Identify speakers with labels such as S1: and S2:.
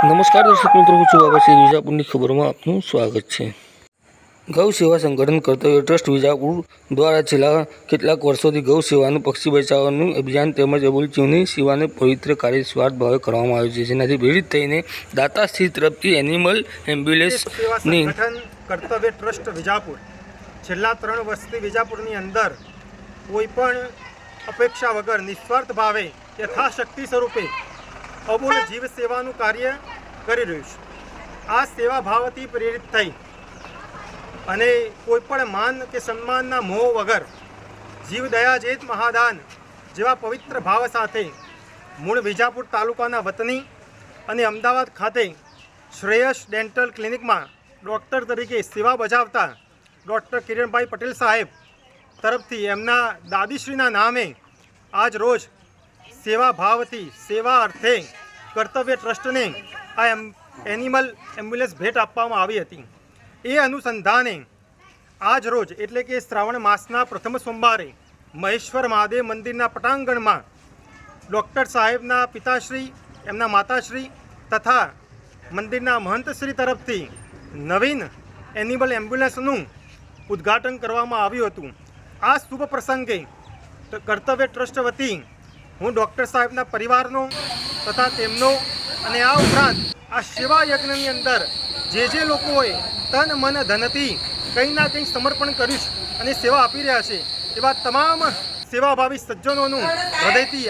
S1: નમસ્કાર દર્શક મિત્રો હું છું શ્રી વિજાપુરની ખબરમાં આપનું સ્વાગત છે. ગૌ સેવા સંગઠન કર્તવ્ય ટ્રસ્ટ વિજાપુર દ્વારા છેલ્લા કેટલાક વર્ષોથી ગૌ સેવાનું પક્ષી બચાવવાનું અભિયાન તેમજ અબુલચીવની સેવાને પવિત્ર કાર્ય સ્વાર્થ ભાવે કરવામાં આવે છે. જેનાથી પ્રેરિત થઈને દાતા સ્થિત તરફથી એનિમલ એમ્બ્યુલન્સની
S2: સંગઠન કર્તવ્ય ટ્રસ્ટ વિજાપુર. છેલ્લા ત્રણ વર્ષથી વિજાપુરની અંદર કોઈ પણ અપેક્ષા વગર નિસ્વાર્થ ભાવે યથાશક્તિ સ્વરૂપે અબુલ જીવ સેવાનું કાર્ય કરી રહ્યું છે. આ સેવા ભાવથી પ્રેરિત થઈ અને કોઈપણ માન કે સન્માનના મોહ વગર જીવ દયા જેત મહાદાન જેવા પવિત્ર ભાવ સાથે મૂળ વિજાપુર તાલુકાના વતની અને અમદાવાદ ખાતે શ્રેયસ ડેન્ટલ ક્લિનિકમાં ડૉક્ટર તરીકે સેવા બજાવતા ડૉક્ટર કિરણભાઈ પટેલ સાહેબ તરફથી એમના દાદીશ્રીના નામે આજ રોજ સેવા ભાવથી સેવા અર્થે કર્તવ્ય ટ્રસ્ટને આ એમ એનિમલ એમ્બ્યુલન્સ ભેટ આપવામાં આવી હતી. એ અનુસંધાને આજ રોજ, એટલે કે શ્રાવણ માસના પ્રથમ સોમવારે, મહેશ્વર મહાદેવ મંદિરના પટાંગણમાં ડૉક્ટર સાહેબના પિતાશ્રી, એમના માતાશ્રી તથા મંદિરના મહંતશ્રી તરફથી નવીન એનિમલ એમ્બ્યુલન્સનું ઉદ્ઘાટન કરવામાં આવ્યું હતું. આ શુભ પ્રસંગે કર્તવ્ય ટ્રસ્ટ વતી હું ડૉક્ટર સાહેબના પરિવારનો તથા તેમનો અને આ ઉપરાંત આ સેવા યજ્ઞની અંદર જે જે લોકોએ તન, મન, ધનથી કંઈ ના કંઈ સમર્પણ કર્યું છે અને સેવા આપી રહ્યા છે, એવા તમામ સેવાભાવી સજ્જનોનું હૃદયથી